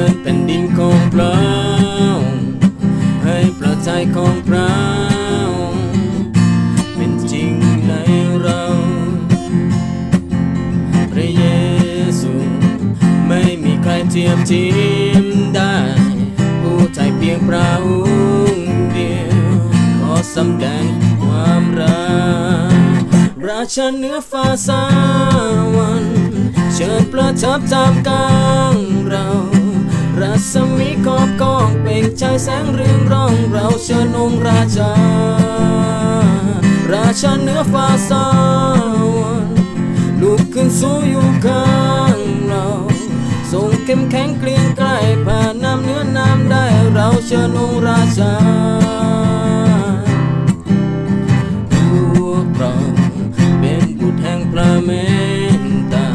ริญแผ่นดินของพระองค์ให้ประทัยของพระองค์เป็นจริงในเราพระเยซูไม่มีใครเทียมเทียมได้ ผู้ใจเพียงพระองค์เดียว ขอสำแดงความรักราชาเนื้อฟ้าสาวัน เชิญประทับจามกลางเรา รัศมีขอบกองเปล่งใจแสงเรืองร่องเราเชิญองค์ราชา ราชาเหนือฟ้าสวรรค์ลุกขึ้นสู้อยู่ข้างเราทรงเข้มแข็งเกรียงไกรผ่านน้ำเนื้อน้ำได้เราเชิญองค์ราชาพวกเราเป็นบุตรแห่งพระเมตตา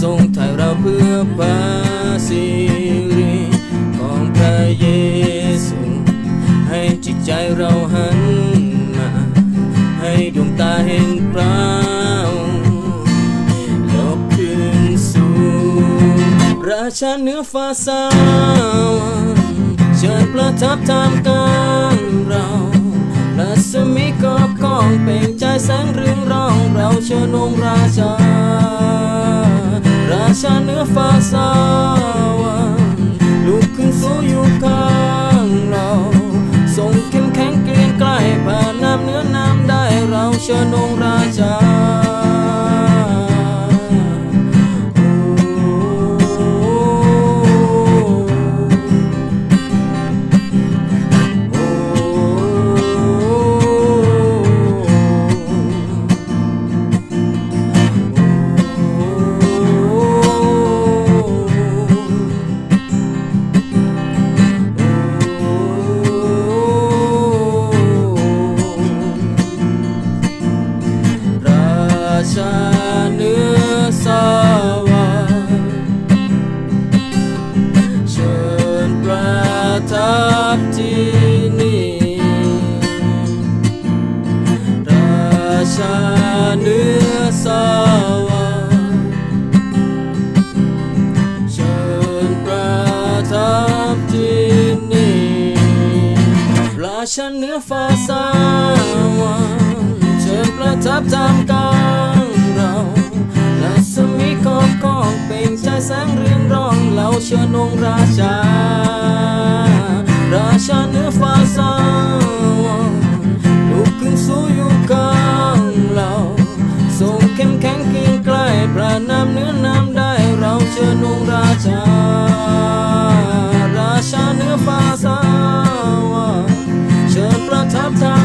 ทรงไถ่เราเพื่อพระ จิตใจเราหันมา ให้ดวงตาเห็นพระองค์ยกขึ้นสู่ราชาเนื้อฟ้าสวเชิญประทับตามกลางเรารัศมีกอบกองเปล่งใจแสงเรืองร่องเราเชิญองค์ราชา ราชาเนื้อฟ้าสวลุกขึ้นสู้อยู่ข้างเรา เรา ราชาเหนือฟ้าสวรรค์เชิญประทับตามกลางเรารัศมีขอบกองเปล่งใจแสงเรืองรองเราเชิญองค์ราชา ราชาเหนือฟ้าสวรรค์ลุกขึ้นสู้อยู่ข้างเราทรงเข้มแข็งเกียงไกรพระนามเหนื้อน้ำได้เราเชิญองค์ราชา ราชาเหนือฟ้า ชิ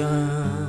อ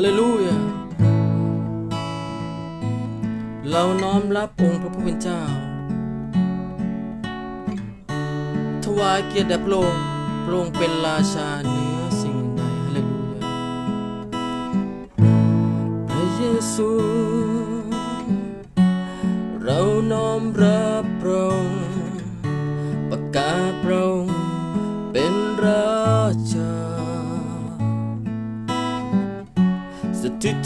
Jesus Hallelujah เราน้อมรับองค์พระผู้เป็นเจ้า ถวายเกียรติแด่พระองค์พระองค์เป็นราชาเหนือสิ่งใดฮาเลลูยา พระเยซู เราน้อมรับ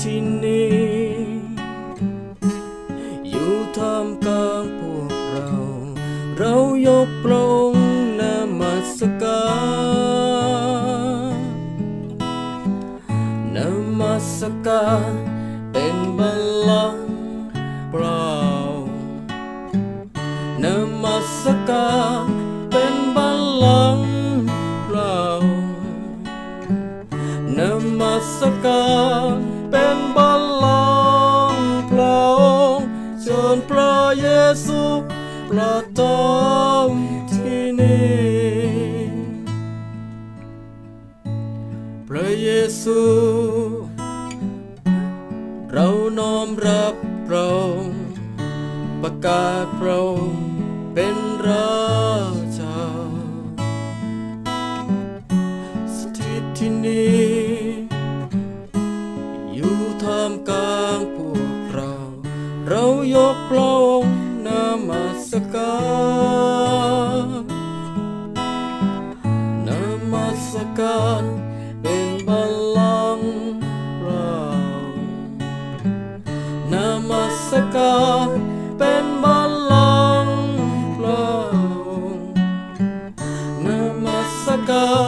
ที่นี่ อยู่ท่ามกลางพวกเรา เรายกพระองค์นมัสการนมัสการ ซูเราน้อมรับพระองค์ประกาศพระองค์เป็นเรา มั